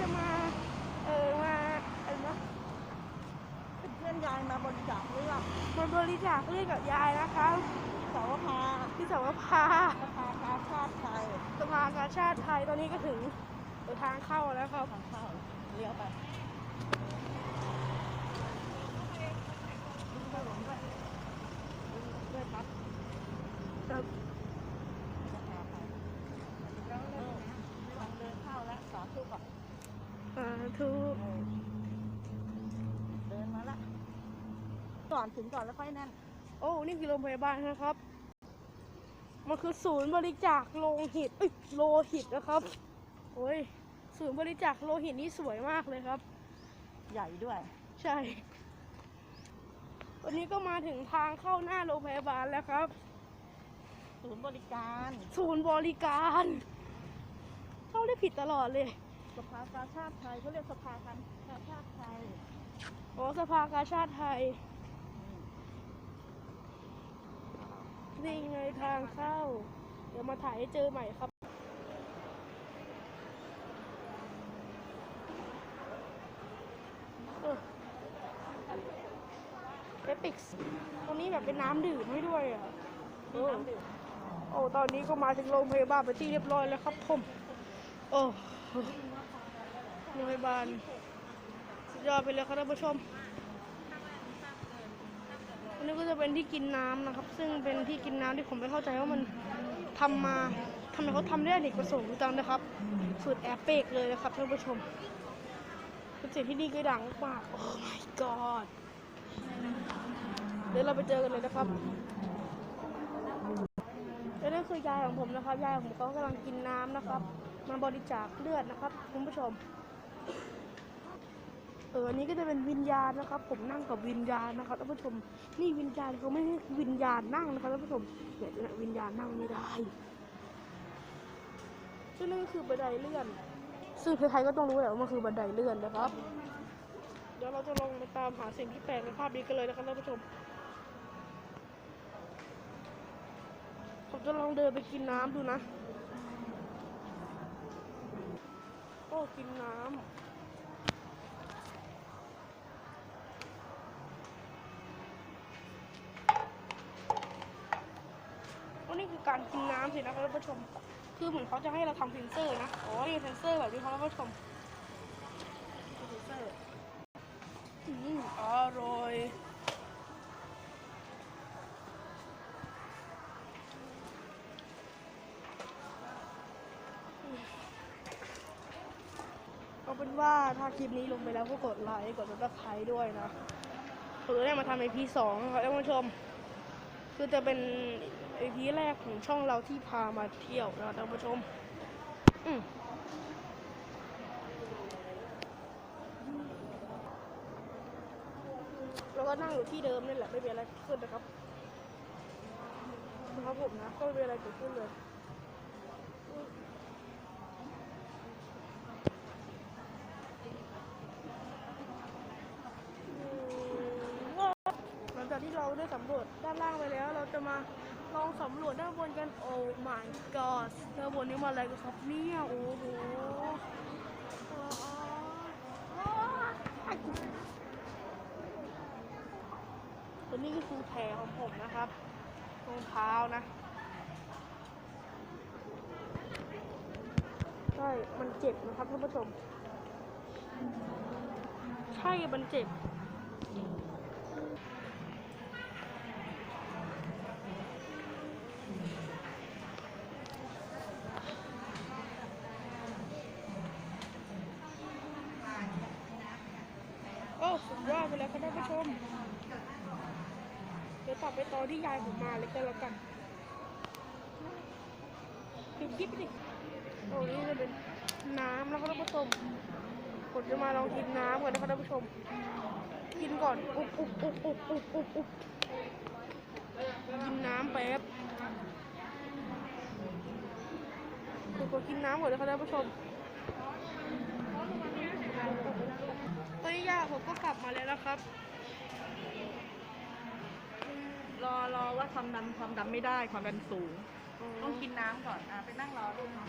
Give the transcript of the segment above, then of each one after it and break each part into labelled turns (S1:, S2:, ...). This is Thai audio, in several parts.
S1: จะมา เออมาอะไรนะ
S2: เพื่อนยายมาบริจาคเลือด
S1: มาบริจาคเลือดกับยายนะคะ
S2: สาวพา
S1: ที่สาวภา
S2: สภากาชาติไทย
S1: สภากาชาติไทยตอนนี้ก็ถึงทางเข้าแล้วครับ
S2: ทางเข้าเลี้ยวไปด้วยครับ
S1: ครับ
S2: สภาไทยแล้วเออทางเดินเข้าแล้วสาธุก่อน
S1: สาธุ
S2: เออเดินมาละ ก่อนถึงก่อนแล้วค่อยนั่น
S1: โอ้นี่คือโรงพยาบาลนะครับ มันคือศูนย์บริจาคโลหิตเอ้ยโลหิตนะครับโอ้ยศูนย์บริจาคโลหิตนี่สวยมากเลยครับ
S2: ใหญ่ด้วย
S1: ใช่ วันนี้ก็มาถึงทางเข้าหน้าโรงพยาบาลแล้วครับ
S2: ศูนย์บริการ
S1: ศูนย์บริการ เข้าได้ผิดตลอดเลย
S2: สภากาชาติไทยเขาเรียกสภากาชาติไทย
S1: โอ้สภากาชาติไทย นี่ไงทางเข้า เดี๋ยวมาถ่ายให้เจอใหม่ครับ เออเอปิกส์ตรงนี้แบบเป็นน้ำดื่มให้ด้วยอะเออโอ้ตอนนี้ก็มาถึงโรงพยาบาลไปนที่เรียบร้อยแล้วครับผม โอ้โรงพยาบาลสุดยอดไปเลยครับท่านผู้ชม อันนี้ก็จะเป็นที่กินน้ำนะครับ ซึ่งเป็นที่กินน้ำที่ผมไม่เข้าใจว่ามันทำมาทำไมเขาทำได้อเนกประสงค์จังนะครับสุดแอปเปกเลยนะครับท่านผู้ชมเป็นสิ่งที่ดีก็ดังมากโอ้ my god เดี๋ยวเราไปเจอกันเลยนะครับและนี่คือยายของผมนะครับ ยายของผมเขากำลังกินน้ำนะครับ มาบริจาคเลือดนะครับคุณผู้ชม เอออันนี้ก็จะเป็นวิญญาณนะครับ ผมนั่งกับวิญญาณนะครับท่านผู้ชม นี่วิญญาณเขาไม่ให้วิญญาณนั่งนะครับท่านผู้ชมเนี่ยวิญญาณนั่งไม่ได้ซึ่งนั่นก็คือบันไดเลื่อน ซึ่งใครๆก็ต้องรู้แหละว่ามันคือบันไดเลื่อนนะครับ เดี๋ยวเราจะลองไปตามหาสิ่งที่แปลกในภาพนี้กันเลยนะครับท่านผู้ชม ผมจะลองเดินไปกินน้ำดูนะ โอ้กินน้ำ นี่คือการกินน้ำสินะครับท่านผู้ชม คือเหมือนเขาจะให้เราทำเซนเซอร์นะอ๋อนี่เซนเซอร์แบบนี้ครับท่านผู้ชมเซนเซอร์อืมอร่อยเอาเป็นว่าถ้าคลิปนี้ลงไปแล้วก็กดไลค์กดซับสไครต์ด้วยนะผมจะได้มาทำ EP สองนะครับท่านผู้ชม คือจะเป็น EP แรกของช่องเราที่พามาเที่ยวนะท่านผู้ชม อืมแล้วก็นั่งอยู่ที่เดิมนี่แหละไม่มีอะไรเกิดขึ้นนะครับนะครับผมนะก็ไม่มีอะไรเกิดขึ้นเลยหลังจากที่เราได้สำรวจด้านล่างไปแล้ว เราจะมา ลองสำรวจด้านบนกัน โอ้ my god ด้านบนนี้มาอะไรกันครับเนี่ย โอ้โหตัวนี้ก็คือแผลของผมนะครับรองเท้านะ ใช่ มันเจ็บนะครับท่านผู้ชม ใช่ มันเจ็บ โอ้สุดยอดไปแล้ว ครับท่านผู้ชม เดี๋ยวตัดไปตอนที่ยายผมมาเลยก็แล้วกันปิดคลิปดิโอ้นี่จะเป็นน้ำแล้วครับท่านผู้ชมผมจะมาลองกินน้ำก่อนนะครับท่านผู้ชม กินก่อน อุบอุบอุบอุบอุบอุบอุบกินน้ำแป๊บผมกินน้ำก่อนนะครับท่านผู้ชม อนนี้ยาผมก็กลับมาแล้วนะครับ
S2: รอรอว่าความดันความดันไม่ได้ความดันสูง ต้องกินน้ำก่อนอะไปนั่งรอดู
S1: ขอ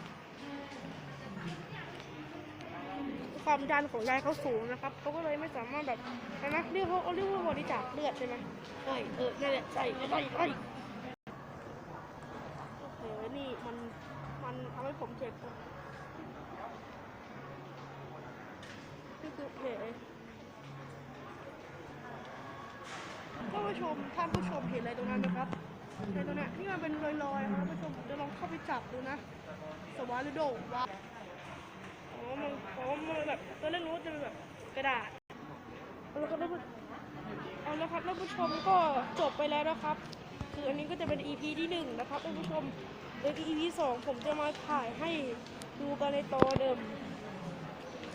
S1: ความดันของยายเขาสูงนะครับเขาก็เลยไม่สามารถแบบอะไรนะเรียกเขาเรียกว่าบริจาคเลือดใช่ไหมใช่เออนั่นแหละใช่ใช่ใช่โอเคนี่มันมันทำให้ผมเจ็บ ครับนี่คือเพท่านผู้ชมท่านผู้ชมเห็นอะไรตรงนั้นนะครับในตรงนี้ที่มันเป็นรอยๆครับท่านผู้ชมจะลองเข้าไปจับดูนะ สวารุโดว่าอ๋อมันอ๋อมันแบบตอนแรกรู้ว่าจะเป็นแบบกระดาษเอาละครับท่านผู้เอาละครับท่านผู้ชมก็จบไปแล้วนะครับ คืออันนี้ก็จะเป็น EP ที่หนึ่งนะครับท่านผู้ชมเดี๋ยว EP สองผมจะมาถ่ายให้ดูกันในตอนเดิม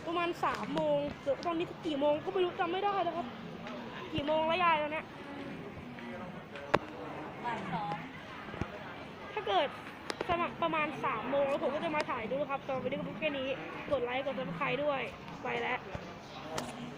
S1: ประมาณสามโมงเดี๋ยวตอนนี้กี่โมงก็ไม่รู้จำไม่ได้นะครับ กี่โมงแล้วยายตอนเนี้ย
S2: บ่ายสอง
S1: ถ้าเกิดสมัครประมาณสามโมงแล้วผมก็จะมาถ่ายดูครับตอนวันนี้ก็แค่นี้ กดไลค์ กดซับสไครต์ด้วย ไปแล้ว